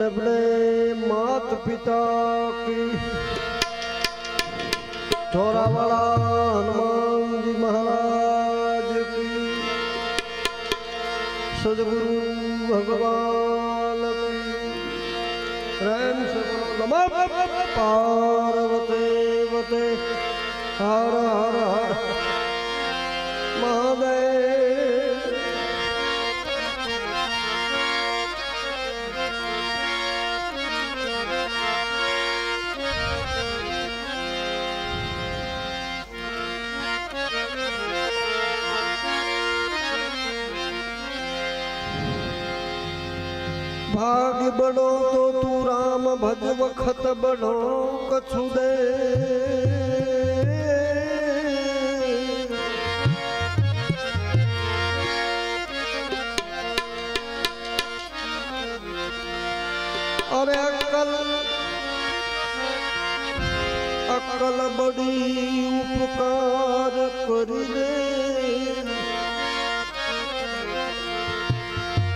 માત પિતા ચોરાવાળા હનુમાનજી મહારાજ સદગુરુ ભગવાન પ્રેમ સગરો પાર્વતે વતે. હર હર હર બનો તો તું રામ ભજ વખત બનો કછુ દે અરે અકલ અકલ બડી ઉપકાર કરી દે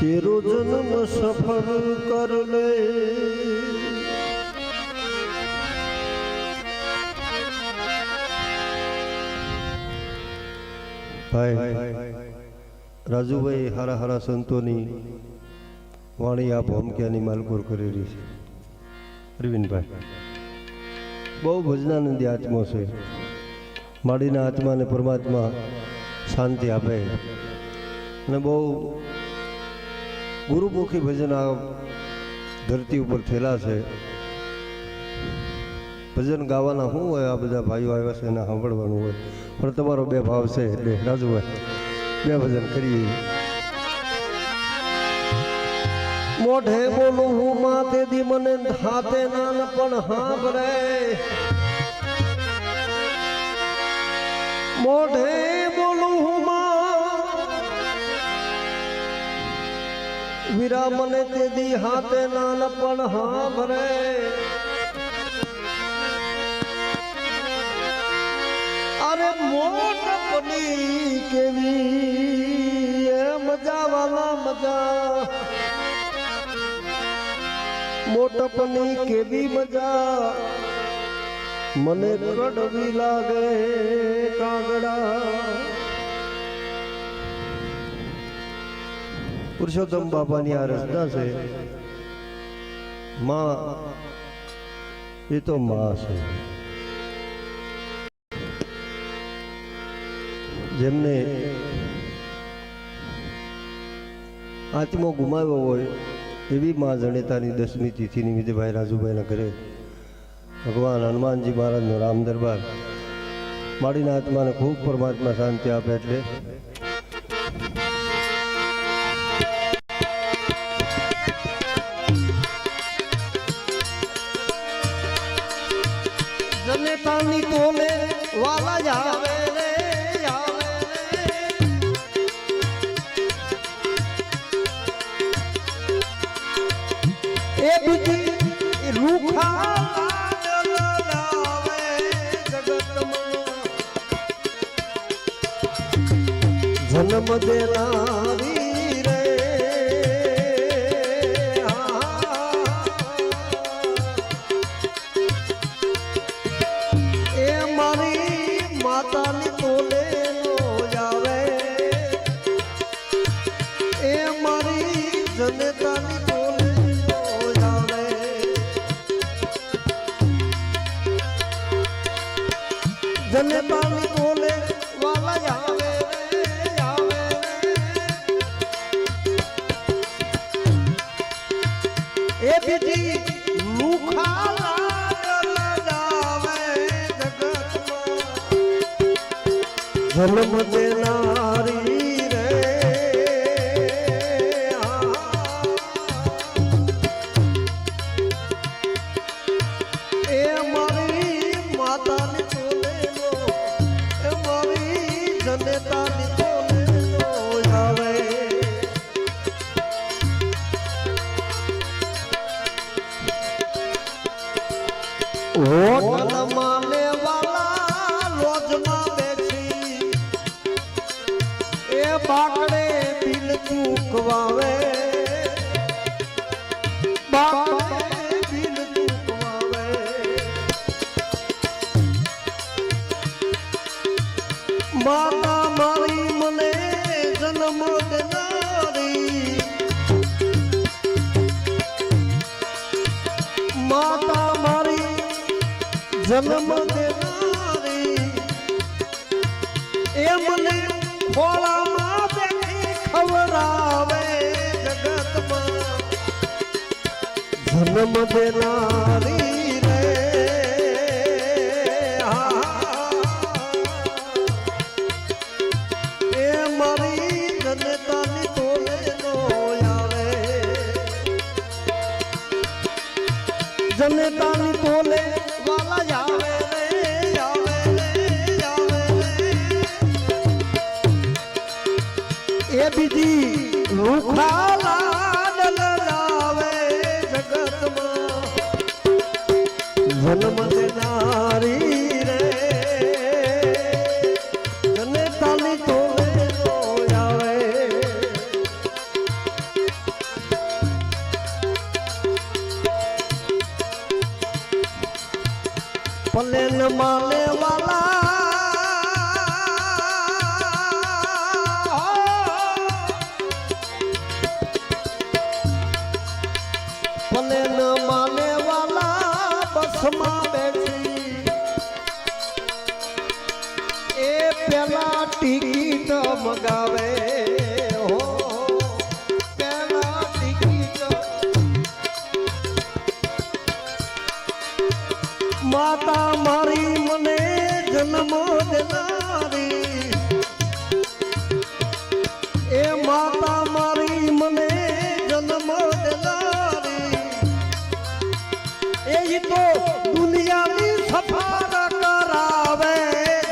તેરો जन्म સફળ कर લે ભાઈ રાજુભાઈ હારા હારા સંતોની વાણી આ ભોમક્યાની માલકોર કરેલી છે અરવિંદભાઈ બહુ ભજનાનંદી આત્મો છે માડીના આત્માને પરમાત્મા શાંતિ આપે અને બહુ ગુરુમુખી ભજન આ ધરતી ઉપર થયેલા છે. ભજન ગાવાના શું હોય આ બધા ભાઈઓ આવ્યા છે એને સાંભળવાનું હોય. પણ તમારો બે ભાવ છે એટલે રાજુભાઈ. બે ભજન કરીએ. મોઢે બોલું હું માતે દી મને હાથે નાન પણ સાંભળે મોઢે વીરા મને તે દી હાથે નાન પણ હાંભરે અરે મોટ પડી કેવી, એ મજા વાલા મજા. મોટપની કેવી મજા, મને કડવી લાગે કાગડા. પુરુષોત્તમ બાપાની આ રચના છે. માં, એ તો માં છે. જેમને આત્મો ગુમાવ્યો હોય, એવી માં જણેતાની દસમી તિથિ નિમિત્તે ભાઈ રાજુભાઈના ઘરે ભગવાન હનુમાનજી મહારાજનો રામ દરબાર. માડીના આત્માને ખૂબ પરમાત્મા શાંતિ આપે એટલે જન્મ માતા મારી જન્મ દેનારી. એ મને ખોળામાં બેઠી ખવડાવે જગતમાં. જન્મ દેનારી. જનતાની તોલે વાલા આવે રે આવે આવે એ બીજી રૂખા લાડ લડાવે જગતમાં જન્મ માતા મારી મને જન્મ દેનારી. એ માતા મારી મને જન્મ દેનારી. એ તો દુનિયાની સફાર કરાવે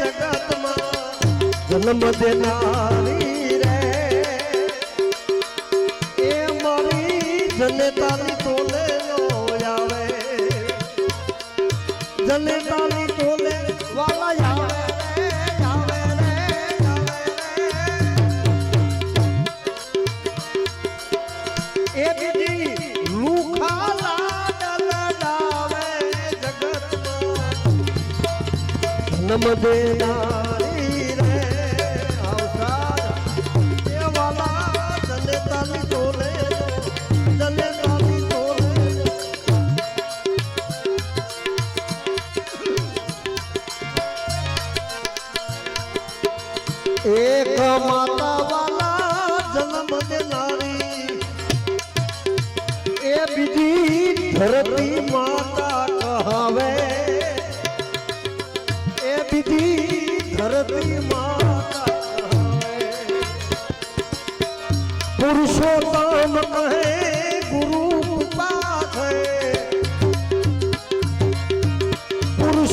જગતમાં. જન્મ દેનારી. જન્મ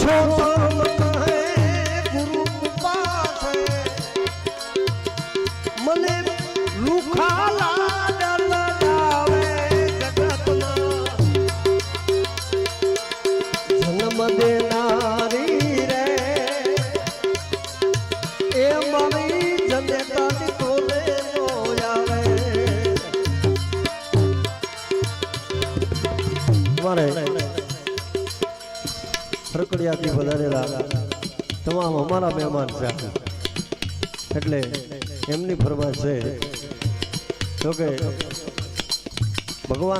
પુરુષોત્તમ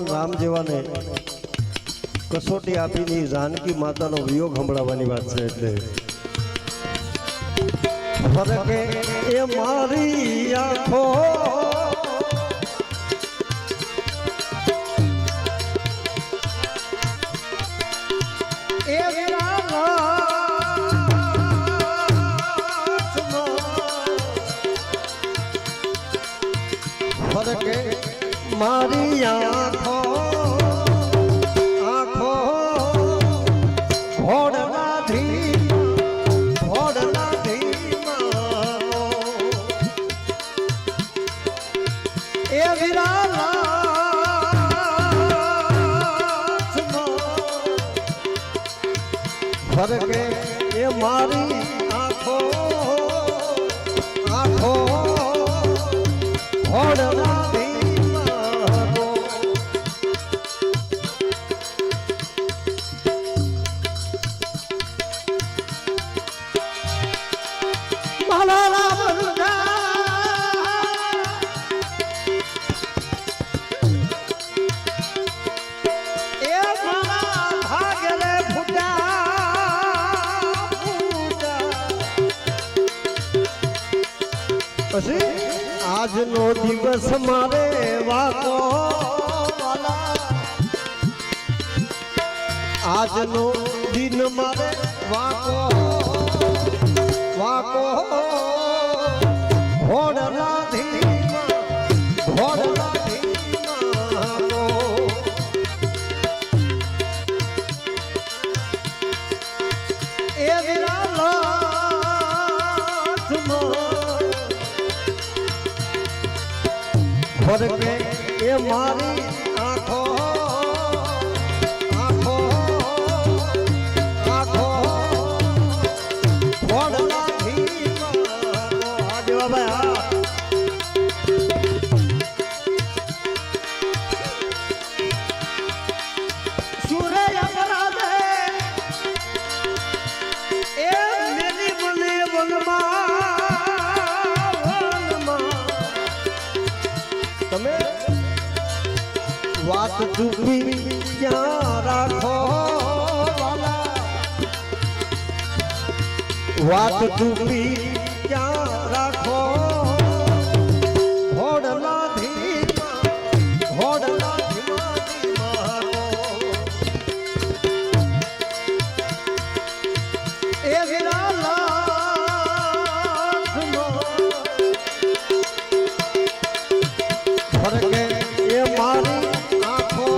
ભગવાન રામ જેવાને કસોટી આપીને જાનકી માતાનો વિયોગ સંભળાવવાની વાત છે એટલે. ફરકે એ મારી આંખો. મારી ફરકે એ મારી આંખો આંખો ઘોડના દિવસ મારે વાતો આજનો દિન મારે વાકો વાકો ઘોડલા ફરકે એ મારી વાત ચૂકી ક્યાં રાખો? ઘોડલા ધીમા ઘોડલા ધીમા ધીમા એ વિરાલાથમાં ફરકે એ મારી આંખો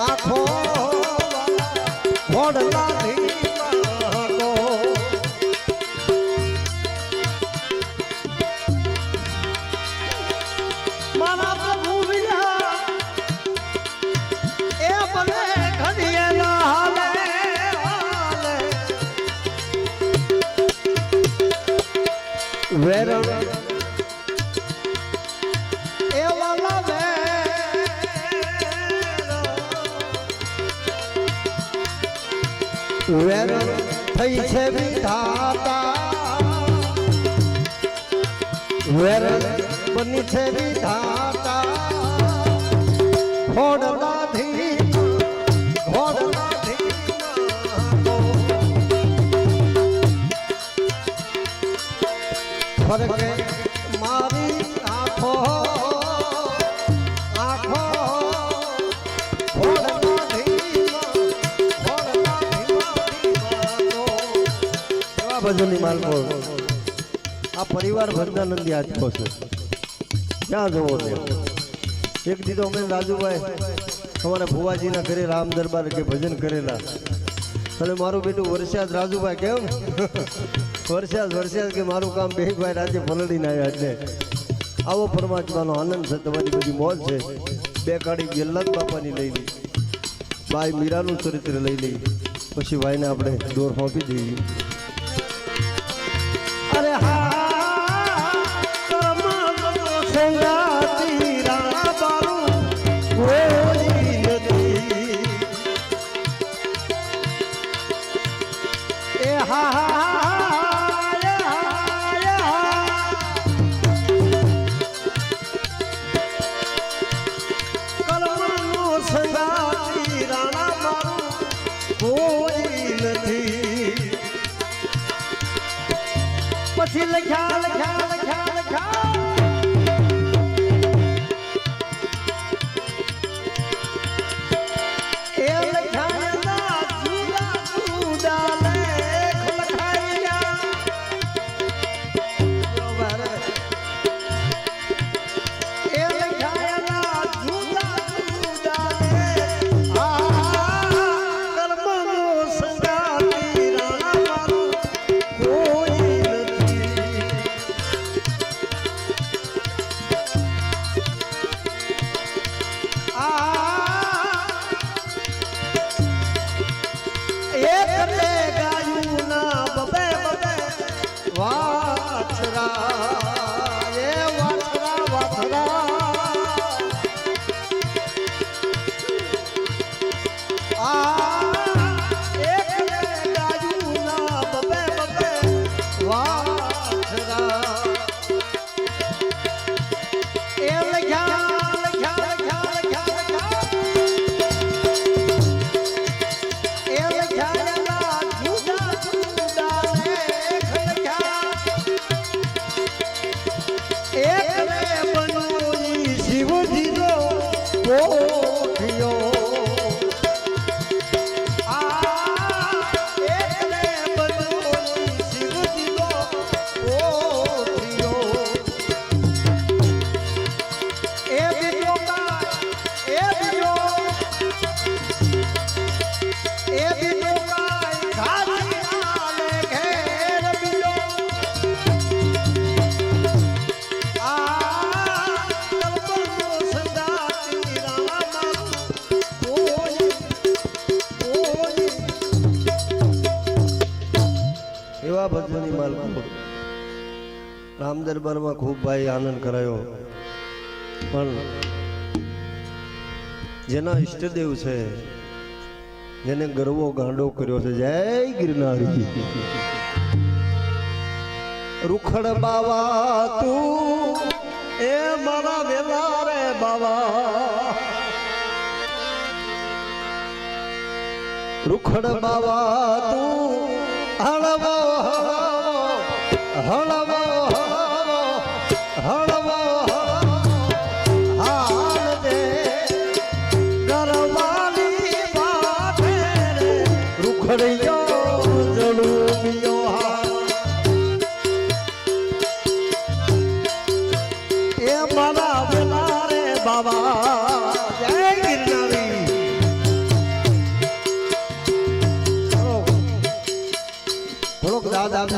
આંખો ઘોડલા ફરકે મારી આંખો આ પરિવાર ભજનાનંદી આંચકો છે. ક્યાં જવો છે? એક દીધો અમે રાજુભાઈ, અમારા ભુવાજીના ઘરે રામ દરબાર કે ભજન કરેલા. અને મારું બેટું વરસાદ રાજુભાઈ કેમ? વરસાદ વરસાદ કે મારું કામ બે ભાઈ રાતે પલડીને આવ્યા એટલે આવો પરમાત્માનો આનંદ છે, તમારી બધી મોજ છે. બે કાળી ગેલ્લાદ બાપાની લઈ લઈ ભાઈ મીરાનું ચરિત્ર લઈ લઈ પછી ભાઈને આપણે દોર સોંપી દઈએ. પછી રામ દરબારમાં ખૂબ ભાઈ આનંદ કરાયો. પણ જેના ઈષ્ટદેવ છે, જેને ગરવો ગાંડો કર્યો છે, જય ગિરનારી રૂખડ બાવા તું, એ મારા વેલા રે બાવા. રૂખડ બાવા તું હળવો હળવો.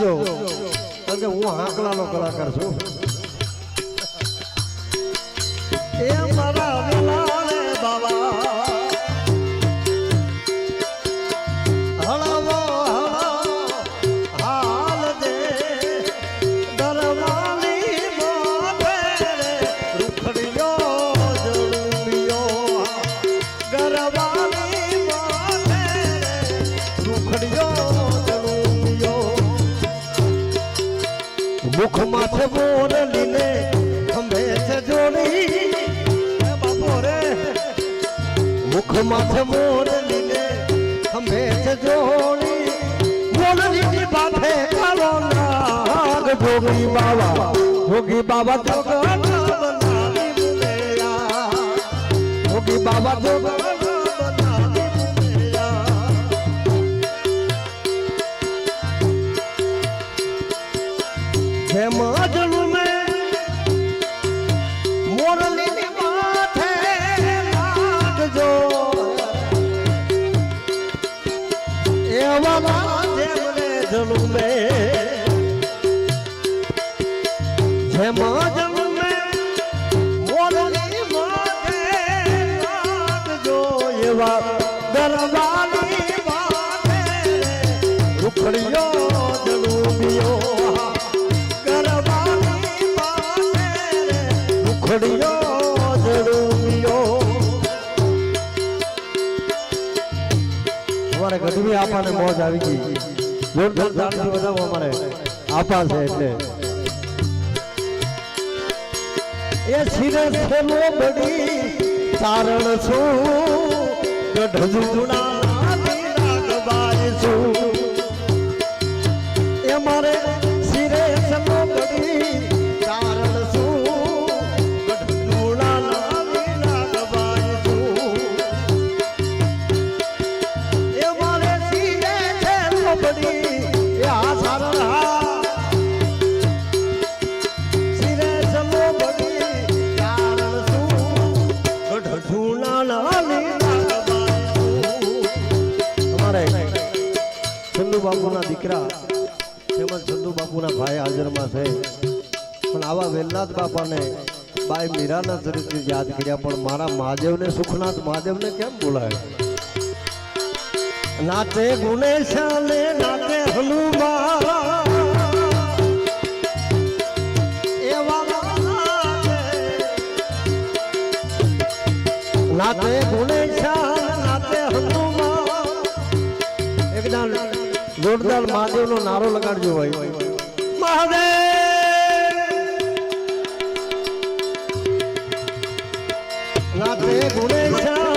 આપજો કારણ કે હું હાંકલાનો કલાકાર છું. મુખ માથે મોરલીને ખંભે છે જોડી. બાપો રે. મુખ માથે મોરલીને ખંભે છે જોડી. મોરલીની બાથે કાલો નાગ ભોગી બાવા. ભોગી બાવા જોગના બનાવી મુનેયા જોગી બાબા જોગના જેમને જલું મેં હે માજલું મેં મોરલી માથે લાગજો એવા ગરબાની માથે રૂખડિયો અમારે ગઢવી આપાને મોજ આવી ગઈ. જોરદાર તાળીથી બધા અમારે આપા છે એટલે. એ સિરે છેલો બડી ચારણ છું. ગઢ જુના નાગબાઈ છું. ચંદુ બાપુના દીકરા તેમજ ચંદુ બાપુના ભાઈ હાજરમાં છે. પણ આવા વેલનાથ બાપાને બાઈ મીરાના ચરિત્ર યાદ કર્યા, પણ મારા મહાદેવને સુખનાથ મહાદેવને કેમ બોલાય? નાચે ગુણેશાને નાચે હનુમાન એવા નાચે જોરદાર મહાદેવનો નારો લગાડજો ભાઈ. મહાદેવ! નાચે ગુણેશાન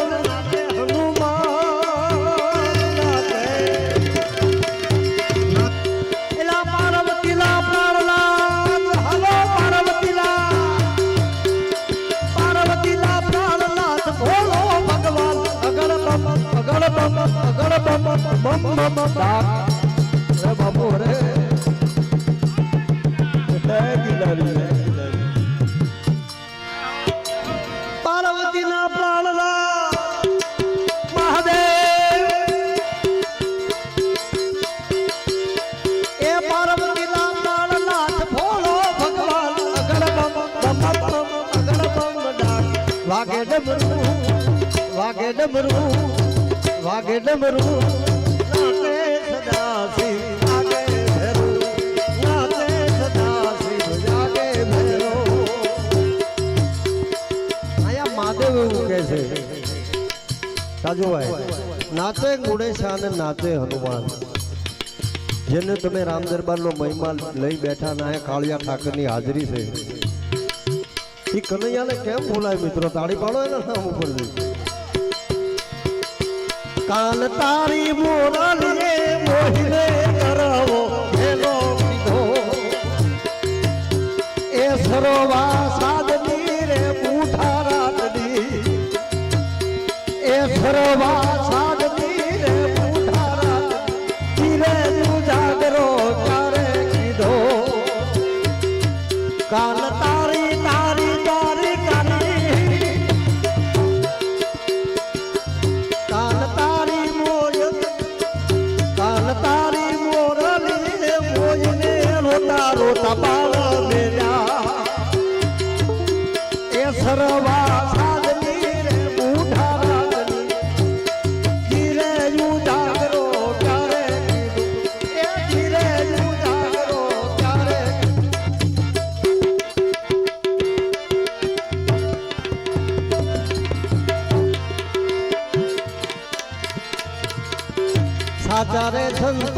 રાજુભાઈ નાચે ગુણેશા અને નાચે હનુમાન. જેને તમે રામ દરબારનો મહિમા લઈ બેઠા ના કાળિયા ઠાકરની હાજરી છે. એ કનૈયાને કેમ બોલાય મિત્રો? તાળી પાડો એના નામ ઉપર કાલ તારી મોરાલીએ મોહિને કરાવો એનો કીધો એ સરોવા સરોવા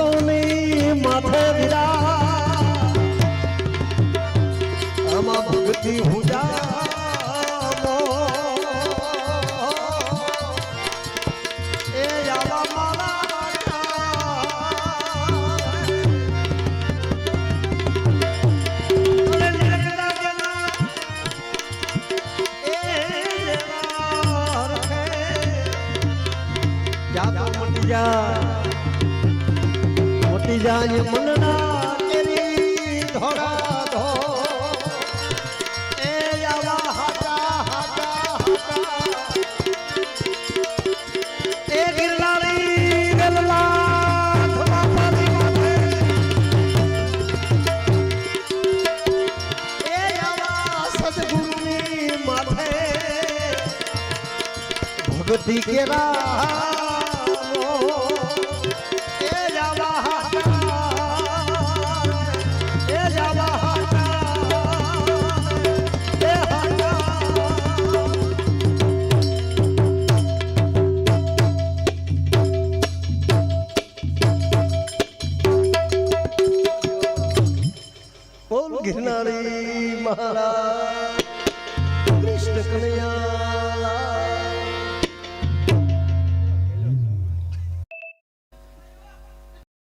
સંતોની માથે વિરા આમાં ભક્તિ હુજામો જાય મનના કેરી ધોરા ધો. એ આવા હાટા હાટા હાટા એ ગિરનારી ગલલા ભક્તિ કેરા